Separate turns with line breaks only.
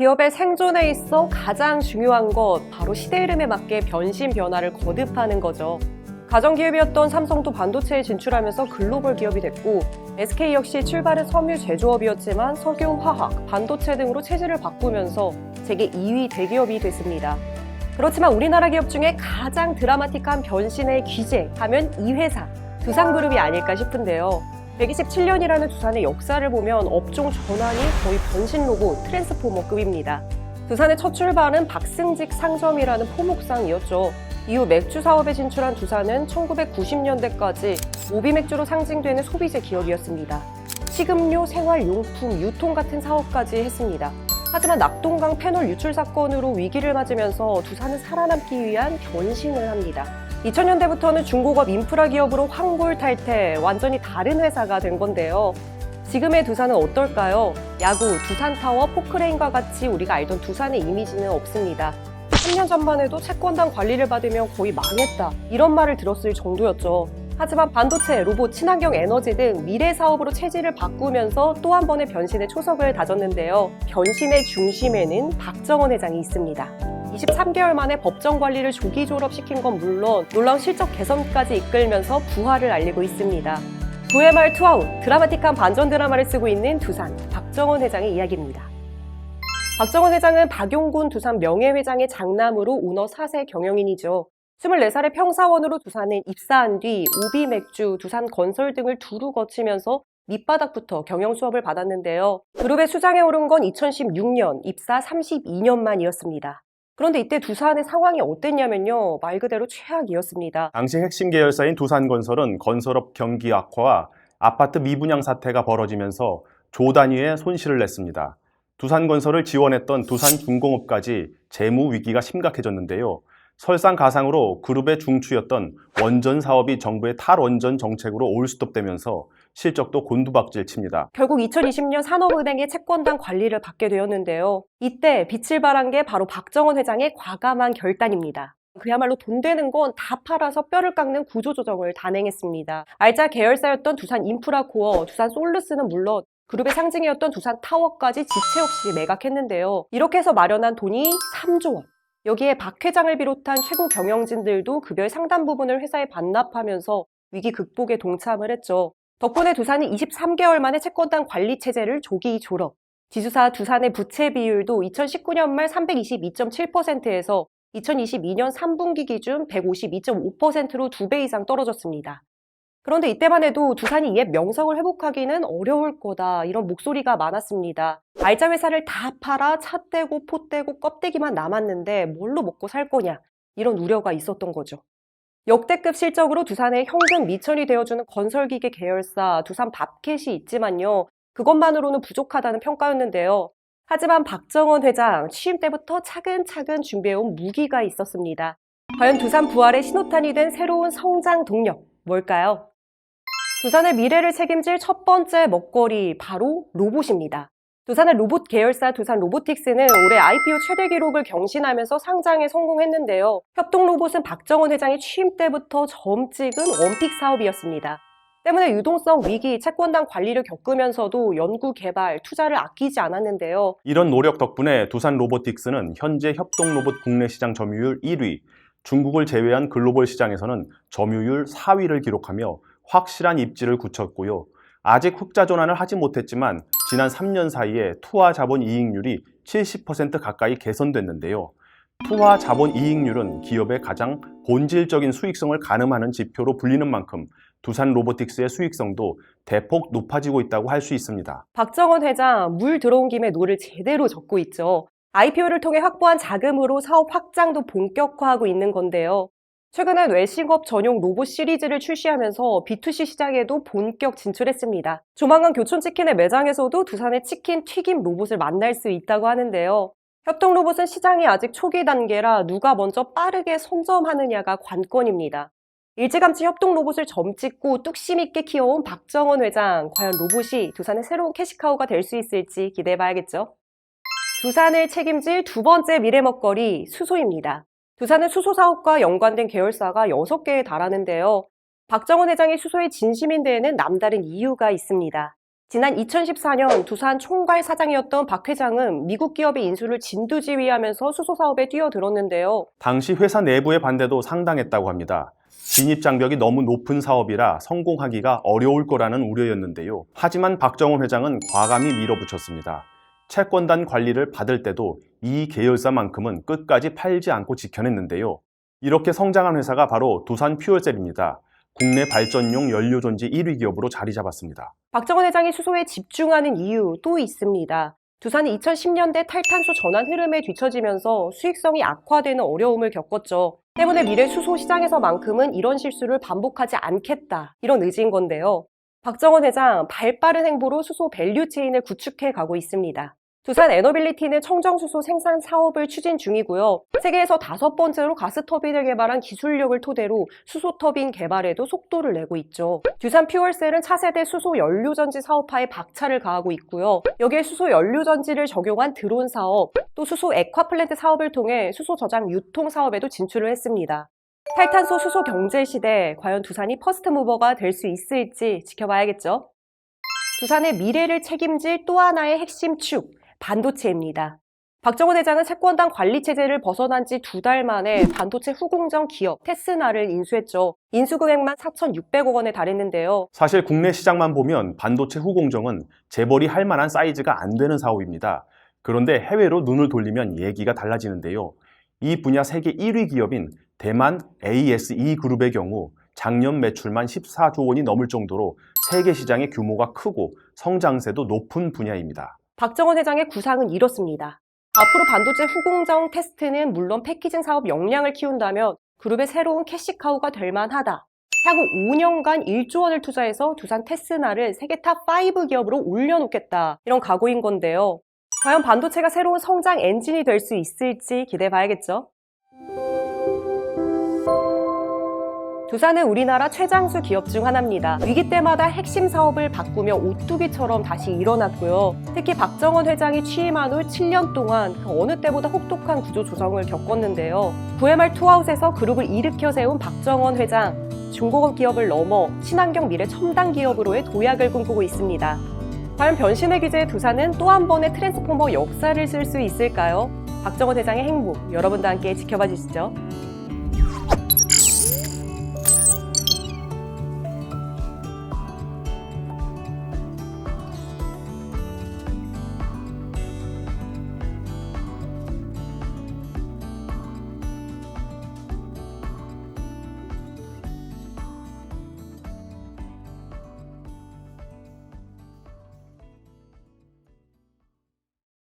기업의 생존에 있어 가장 중요한 것 바로 시대 흐름에 맞게 변신 변화를 거듭하는 거죠. 가정기업이었던 삼성도 반도체에 진출하면서 글로벌 기업이 됐고 SK 역시 출발은 섬유 제조업이었지만 석유, 화학, 반도체 등으로 체질을 바꾸면서 세계 2위 대기업이 됐습니다. 그렇지만 우리나라 기업 중에 가장 드라마틱한 변신의 귀재 하면 이 회사 두산그룹이 아닐까 싶은데요. 127년이라는 두산의 역사를 보면 업종 전환이 거의 변신 로봇 트랜스포머급입니다. 두산의 첫 출발은 박승직 상점이라는 포목상이었죠. 이후 맥주 사업에 진출한 두산은 1990년대까지 오비 맥주로 상징되는 소비재 기업이었습니다. 식음료, 생활용품, 유통 같은 사업까지 했습니다. 하지만 낙동강 패널 유출 사건으로 위기를 맞으면서 두산은 살아남기 위한 변신을 합니다. 2000년대부터는 중고급 인프라 기업으로 황골탈퇴, 완전히 다른 회사가 된 건데요. 지금의 두산은 어떨까요? 야구, 두산타워, 포크레인과 같이 우리가 알던 두산의 이미지는 없습니다. 3년 전만 해도 채권단 관리를 받으면 거의 망했다. 이런 말을 들었을 정도였죠. 하지만 반도체, 로봇, 친환경 에너지 등 미래 사업으로 체질을 바꾸면서 또 한 번의 변신의 초석을 다졌는데요. 변신의 중심에는 박정원 회장이 있습니다. 23개월 만에 법정 관리를 조기 졸업시킨 건 물론 놀라운 실적 개선까지 이끌면서 부활을 알리고 있습니다. 도해말 투아웃 드라마틱한 반전 드라마를 쓰고 있는 두산 박정원 회장의 이야기입니다. 박정원 회장은 박용군 두산 명예회장의 장남으로 오너 4세 경영인이죠. 24살의 평사원으로 두산에 입사한 뒤 오비 맥주, 두산 건설 등을 두루 거치면서 밑바닥부터 경영 수업을 받았는데요. 그룹의 수장에 오른 건 2016년 입사 32년 만이었습니다. 그런데 이때 두산의 상황이 어땠냐면요. 말 그대로 최악이었습니다.
당시 핵심 계열사인 두산건설은 건설업 경기 악화와 아파트 미분양 사태가 벌어지면서 조 단위의 손실을 냈습니다. 두산건설을 지원했던 두산중공업까지 재무 위기가 심각해졌는데요. 설상가상으로 그룹의 중추였던 원전 사업이 정부의 탈원전 정책으로 올스톱되면서 실적도 곤두박질 칩니다.
결국 2020년 산업은행의 채권단 관리를 받게 되었는데요. 이때 빛을 발한 게 바로 박정원 회장의 과감한 결단입니다. 그야말로 돈 되는 건 다 팔아서 뼈를 깎는 구조조정을 단행했습니다. 알짜 계열사였던 두산 인프라코어, 두산 솔루스는 물론 그룹의 상징이었던 두산 타워까지 지체 없이 매각했는데요. 이렇게 해서 마련한 돈이 3조 원. 여기에 박 회장을 비롯한 최고 경영진들도 급여의 상당 부분을 회사에 반납하면서 위기 극복에 동참을 했죠. 덕분에 두산이 23개월 만에 채권단 관리 체제를 조기 졸업. 지주사 두산의 부채 비율도 2019년 말 322.7%에서 2022년 3분기 기준 152.5%로 두배 이상 떨어졌습니다. 그런데 이때만 해도 두산이 옛 명성을 회복하기는 어려울 거다 이런 목소리가 많았습니다. 알짜 회사를 다 팔아 차 떼고 포 떼고 껍데기만 남았는데 뭘로 먹고 살 거냐 이런 우려가 있었던 거죠. 역대급 실적으로 두산의 현금 미천이 되어주는 건설기계 계열사 두산 밥켓이 있지만요. 그것만으로는 부족하다는 평가였는데요. 하지만 박정원 회장 취임 때부터 차근차근 준비해온 무기가 있었습니다. 과연 두산 부활의 신호탄이 된 새로운 성장 동력 뭘까요? 두산의 미래를 책임질 첫 번째 먹거리 바로 로봇입니다. 두산의 로봇 계열사 두산 로보틱스는 올해 IPO 최대 기록을 경신하면서 상장에 성공했는데요. 협동 로봇은 박정원 회장이 취임 때부터 점 찍은 원픽 사업이었습니다. 때문에 유동성 위기, 채권단 관리를 겪으면서도 연구 개발, 투자를 아끼지 않았는데요.
이런 노력 덕분에 두산 로보틱스는 현재 협동 로봇 국내 시장 점유율 1위, 중국을 제외한 글로벌 시장에서는 점유율 4위를 기록하며 확실한 입지를 굳혔고요. 아직 흑자 전환을 하지 못했지만 지난 3년 사이에 투하 자본 이익률이 70% 가까이 개선됐는데요. 투하 자본 이익률은 기업의 가장 본질적인 수익성을 가늠하는 지표로 불리는 만큼 두산 로보틱스의 수익성도 대폭 높아지고 있다고 할 수 있습니다.
박정원 회장 물 들어온 김에 노를 제대로 젓고 있죠. IPO를 통해 확보한 자금으로 사업 확장도 본격화하고 있는 건데요. 최근에 외식업 전용 로봇 시리즈를 출시하면서 B2C 시장에도 본격 진출했습니다. 조만간 교촌치킨의 매장에서도 두산의 치킨 튀김 로봇을 만날 수 있다고 하는데요. 협동 로봇은 시장이 아직 초기 단계라 누가 먼저 빠르게 선점하느냐가 관건입니다. 일찌감치 협동 로봇을 점찍고 뚝심 있게 키워온 박정원 회장, 과연 로봇이 두산의 새로운 캐시카우가 될 수 있을지 기대해 봐야겠죠. 두산을 책임질 두 번째 미래 먹거리 수소입니다. 두산은 수소 사업과 연관된 계열사가 6개에 달하는데요. 박정원 회장이 수소의 진심인 데에는 남다른 이유가 있습니다. 지난 2014년 두산 총괄 사장이었던 박 회장은 미국 기업의 인수를 진두지휘하면서 수소 사업에 뛰어들었는데요.
당시 회사 내부의 반대도 상당했다고 합니다. 진입 장벽이 너무 높은 사업이라 성공하기가 어려울 거라는 우려였는데요. 하지만 박정원 회장은 과감히 밀어붙였습니다. 채권단 관리를 받을 때도 이 계열사만큼은 끝까지 팔지 않고 지켜냈는데요. 이렇게 성장한 회사가 바로 두산 퓨얼셀입니다. 국내 발전용 연료 전지 1위 기업으로 자리 잡았습니다.
박정원 회장이 수소에 집중하는 이유 또 있습니다. 두산이 2010년대 탈탄소 전환 흐름에 뒤처지면서 수익성이 악화되는 어려움을 겪었죠. 때문에 미래 수소 시장에서만큼은 이런 실수를 반복하지 않겠다. 이런 의지인 건데요. 박정원 회장 발빠른 행보로 수소 밸류 체인을 구축해 가고 있습니다. 두산 에너빌리티는 청정수소 생산 사업을 추진 중이고요. 세계에서 다섯 번째로 가스터빈을 개발한 기술력을 토대로 수소터빈 개발에도 속도를 내고 있죠. 두산 퓨얼셀은 차세대 수소 연료전지 사업화에 박차를 가하고 있고요. 여기에 수소 연료전지를 적용한 드론 사업, 또 수소 액화플랜트 사업을 통해 수소 저장 유통 사업에도 진출을 했습니다. 탈탄소 수소 경제 시대, 과연 두산이 퍼스트 무버가 될 수 있을지 지켜봐야겠죠. 두산의 미래를 책임질 또 하나의 핵심 축, 반도체입니다. 박정원 회장은 채권단 관리 체제를 벗어난 지 두 달 만에 반도체 후공정 기업 테스나를 인수했죠. 인수 금액만 4,600억 원에 달했는데요.
사실 국내 시장만 보면 반도체 후공정은 재벌이 할 만한 사이즈가 안 되는 사업입니다. 그런데 해외로 눈을 돌리면 얘기가 달라지는데요. 이 분야 세계 1위 기업인 대만 ASE 그룹의 경우 작년 매출만 14조 원이 넘을 정도로 세계 시장의 규모가 크고 성장세도 높은 분야입니다.
박정원 회장의 구상은 이렇습니다. 앞으로 반도체 후공정 테스트는 물론 패키징 사업 역량을 키운다면 그룹의 새로운 캐시카우가 될 만하다. 향후 5년간 1조 원을 투자해서 두산 테스나를 세계 탑5 기업으로 올려놓겠다. 이런 각오인 건데요. 과연 반도체가 새로운 성장 엔진이 될 수 있을지 기대해 봐야겠죠. 두산은 우리나라 최장수 기업 중 하나입니다. 위기 때마다 핵심 사업을 바꾸며 오뚜기처럼 다시 일어났고요. 특히 박정원 회장이 취임한 후 7년 동안 그 어느 때보다 혹독한 구조 조정을 겪었는데요. 9회말 투아웃에서 그룹을 일으켜 세운 박정원 회장, 중고급 기업을 넘어 친환경 미래 첨단 기업으로의 도약을 꿈꾸고 있습니다. 과연 변신의 기제의 두산은 또 한 번의 트랜스포머 역사를 쓸 수 있을까요? 박정원 회장의 행복, 여러분도 함께 지켜봐 주시죠.